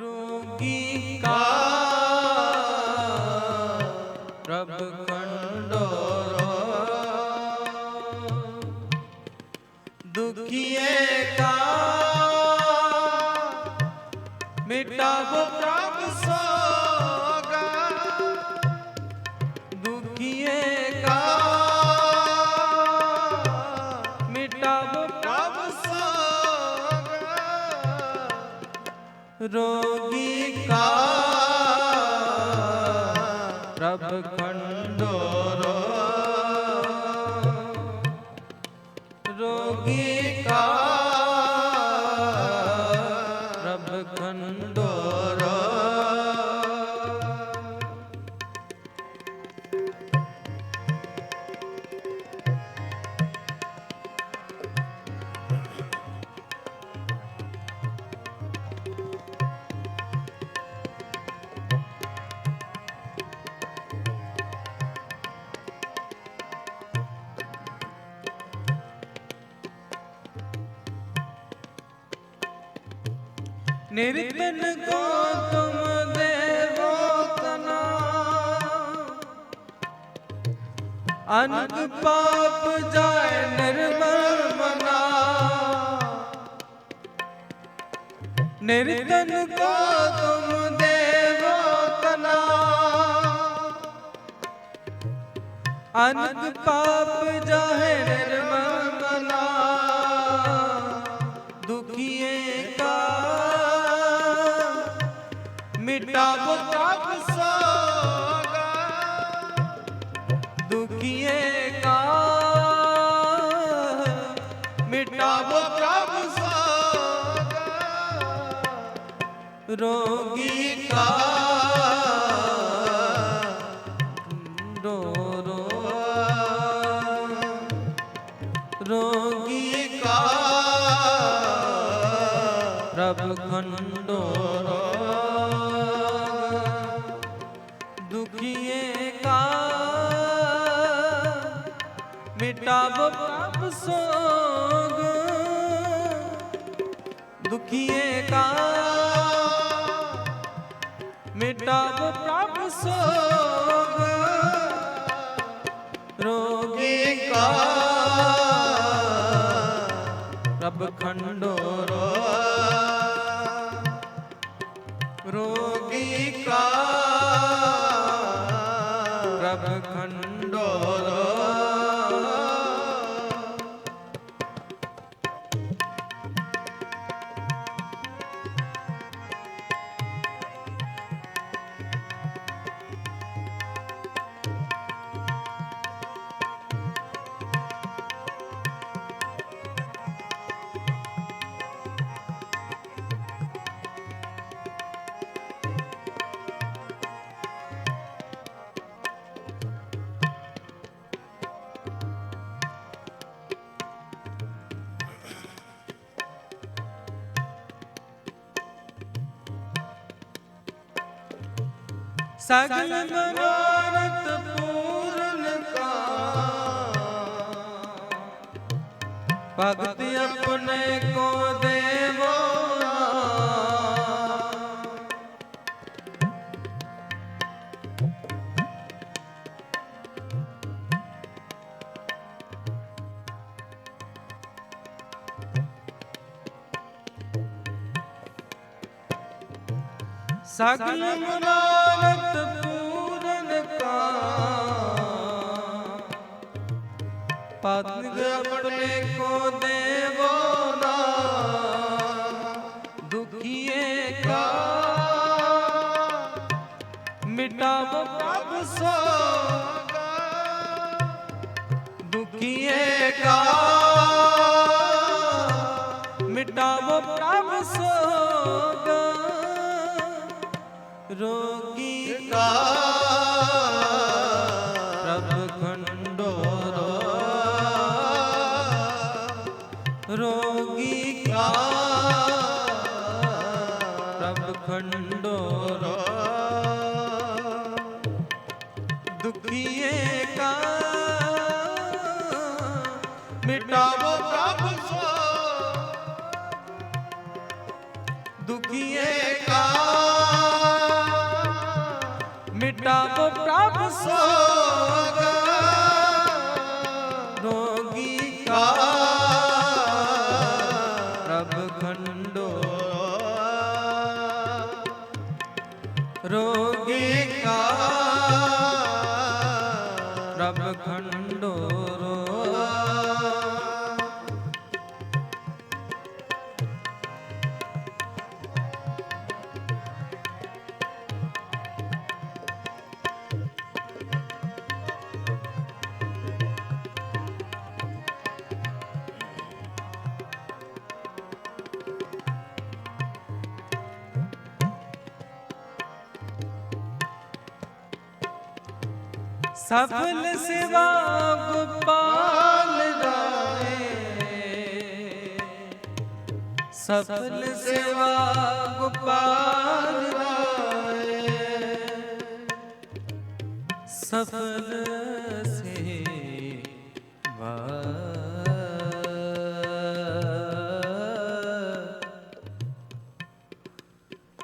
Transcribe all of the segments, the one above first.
ਰੋਗੀ ਕਾ ਰੋਗੀ ਕਾ। ਪ੍ਰਭ ਨਿਰਤਨ ਕੋ ਤੁਮ ਦੇਵੋ ਤਨਾ ਅਨਕ ਪਾਪ ਜਾਏ ਨਿਰਮਲ ਮਨਾ। ਨਿਰਤਨ ਕੋ ਤੁਮ ਦੇਵੋ ਤਨਾ ਅਨਕ ਪਾਪ ਜਾਏ ਨਿਰਮਲ ਮਨਾ। ਦੁਖੀਏ ਕਾ ਮਿਟਾਵੋ ਪ੍ਰਭ ਸੋਗਾ ਦੁਖੀਏ ਕਾ ਮਿਟਾਵੋ ਪ੍ਰਭ ਸੋਗਾ ਰੋਗੀ ਕਾ ਦੁਖੀਏ ਕਾ। ਮਿਟਾਵੋ ਪ੍ਰਭ ਸੋਗ ਰੋਗੀ ਕਾ। ਪ੍ਰਭ ਖੰਡੋਰੋ ਰੋਗੀ ਸਗਲ ਮਨੋਰਥ ਪੂਰਨ ਕਾ ਭਗਤ ਆਪਣੇ ਕੋ ਦੇਵੋ ਸਗਲ ਮਨੋਰਥ ਪੂਰਨ ਕਾ ਪਤਨ ਆਪਣੇ ਕੋ ਦੇਵੋ ਨਾ, ਦੁਖੀਏ ਕਾ। ਮਿਟਾਵੋ ਪ੍ਰਭ ਸੋਗਾ, ਦੁਖੀਏ ਕਾ। ਮਿਟਾਵੋ ਪ੍ਰਭ ਸੋਗਾ। ਰੋਗੀ ਕਾ ਪ੍ਰਭ ਖੰਡੋਰੋ ਰੋਗੀ ਕਾ ਪ੍ਰਭ ਖੰਡੋਰੋ ਦੁਖੀਏ ਕਾ ਮਿਟਾਵੋ ਪ੍ਰਭ ਸੋ ਦੁਖੀਏ ਕਾ ਪ੍ਰਭ ਸੋਗਾ। ਸਫਲ ਸਿਵਾ ਗੋਪਾਲ ਰਾਏ ਸਫਲ ਸਿਵਾ ਗੋਪਾਲ ਰਾਏ ਸਫਲ ਸੇਵਾ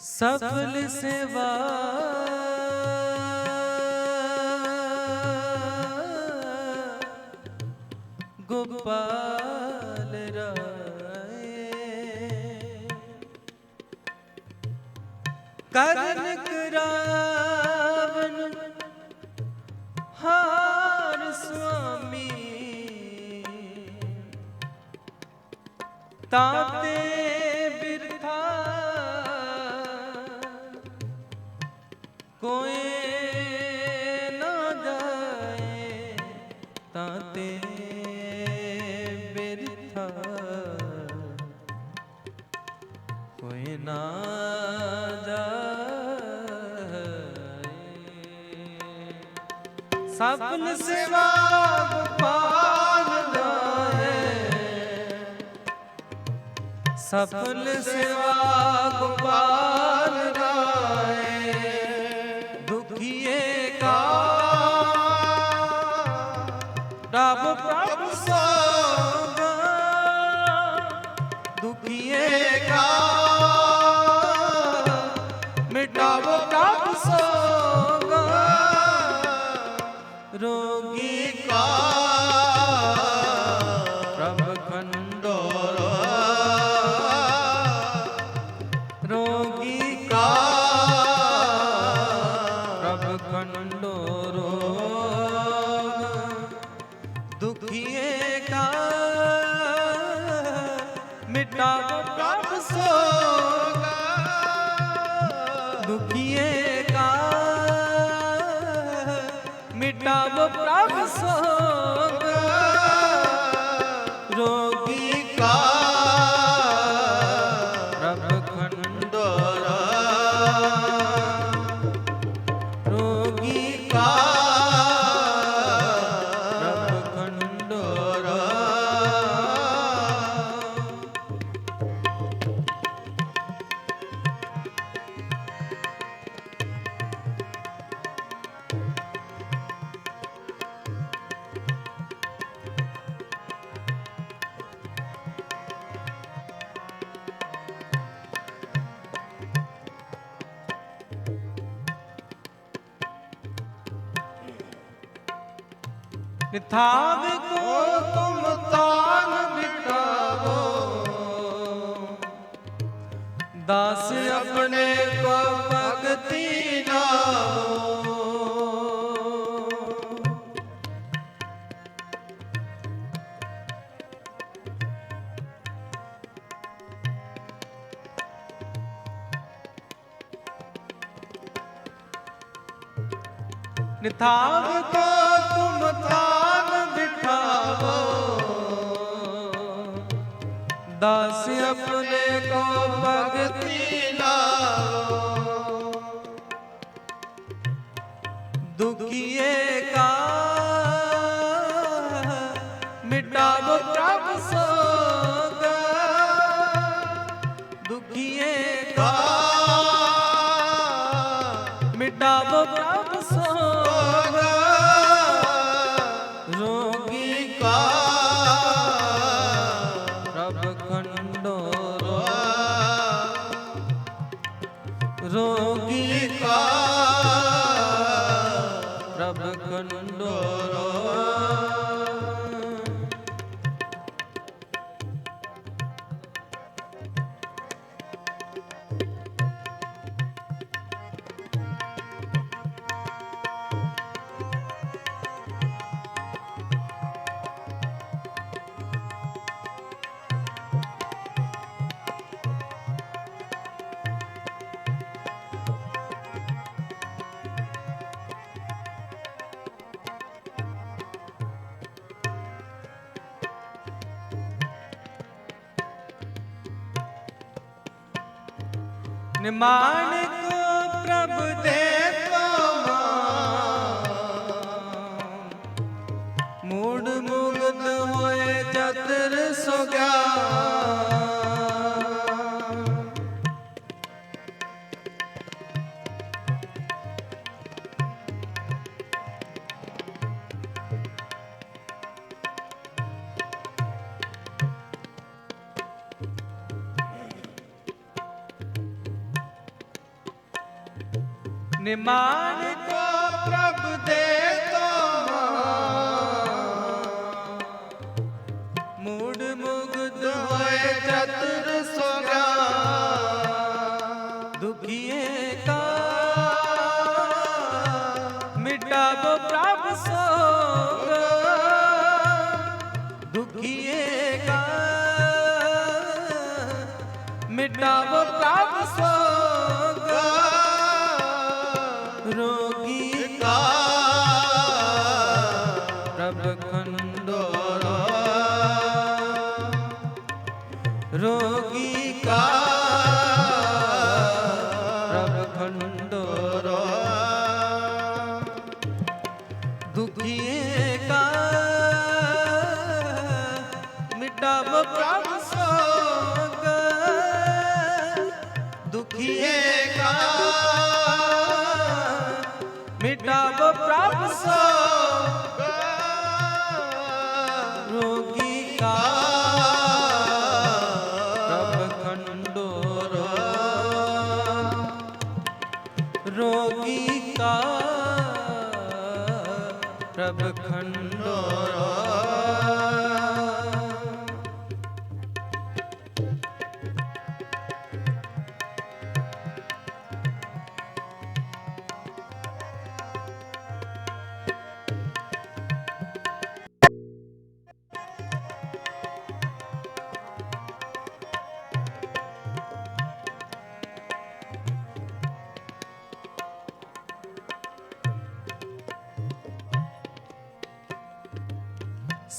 ਸਫਲ ਸੇਵਾ ਗੋਪਾਲ ਰਾਏ ਕਰਨ ਕਰਾਵਨ ਹਾਰ ਸੁਆਮੀ ਤਾਤੇ ਬਿਰਥਾ ਕੋਈ ਕੋਈ ਨਾ ਜਾਏ। ਸਫਲ ਸੇਵਾ ਗੋਪਾਲ ਦਾਏ ਸਫਲ ਸੇਵਾ ਗੋਪਾਲ ਦੁਖੀਏ ਮਿਟਾਵੋ ਪ੍ਰਭ ਨਿਥਾਵ ਕੋ ਤੁਮ ਤਾਨ ਮਿਟਾਵੋ। ਦਾਸ ਆਪਣੇ ਕੋ ਭਗਤੀ ਨਾਵੋ ਨਿਥਾਵ ਕੋ ਦਾਸ ਆਪਣੇ ਕੋ ਭਗਤੀ ਲਾਵੋ। ਦੁਖੀਏ ਰੋਗੀ ਨਿਮਾਨ ਪ੍ਰਭ ਦੇ ਨਿਮਾਨ ਕੋ ਰੋਗੀ ਕਾ ਰੋਗੀ ਕਾ ਪ੍ਰਭ ਖੰਡੋਰਾ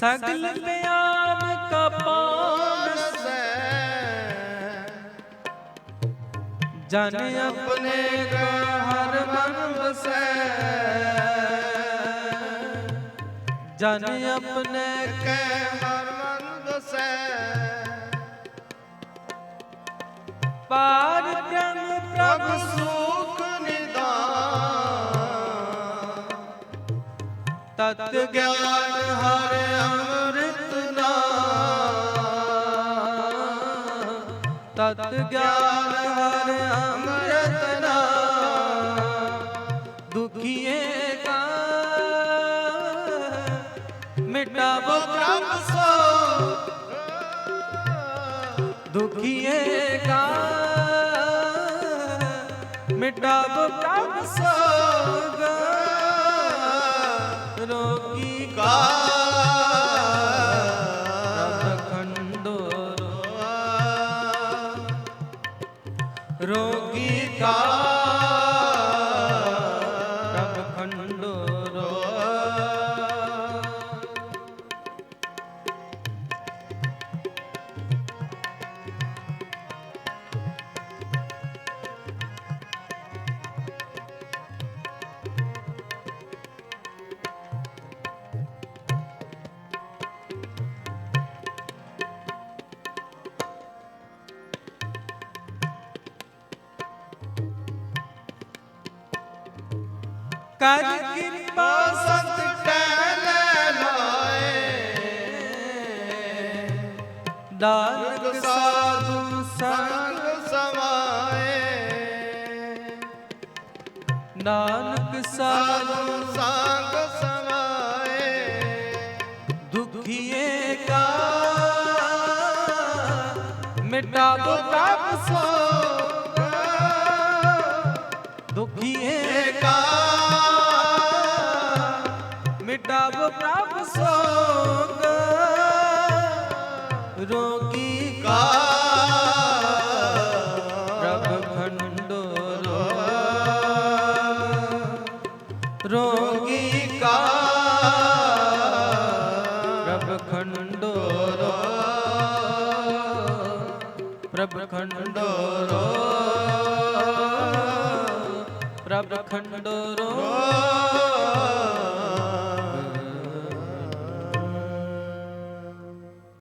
ਸਗਲ ਬਿਆਨ ਕਾ ਪਾਨ ਜਨ ਆਪਣੇ ਹਰ ਮਨ ਵਸੈ ਜਨ ਆਪਣੇ ਕੈ ਹਰ ਮਨ ਵਸੈ ਪਾਰ ਸੁਖ ਨਿਦਾਨ। ਤਤ ਗਿਆਨ ਹਰ ਗਿਆਨ ਹਰ ਅੰਮ੍ਰਿਤ ਨਾਮ ਦੁਖੀਏ ਕਾ। ਮਿਟਾਵੋ ਪ੍ਰਭ ਸੋ। ਦੁਖੀਏ ਕਾ। ਮਿਟਾਵੋ ਪ੍ਰਭ ਸੋਗ ਕਰ ਕਿਰਪਾ ਸੰਤ ਕਹਿ ਲੈ ਲਾਏ। ਨਾਨਕ ਸਾਧੂ ਸੰਗ ਸਮਾਏ। ਨਾਨਕ ਸਾਧੂ ਸੰਗ ਸਮਾਏ। ਦੁਖੀਏ ਕਾ ਮਿਟਾਵੋ ਪ੍ਰਭ ਸੋਗ ਰੋਗੀ ਕਾ ਪ੍ਰਭ ਖੰਡੋਰੋ ਰੋਗੀ ਕਾ ਪ੍ਰਭ ਖੰਡੋਰੋ ਪ੍ਰਭ ਖੰਡੋਰੋ ਪ੍ਰਭ ਖੰਡੋਰੋ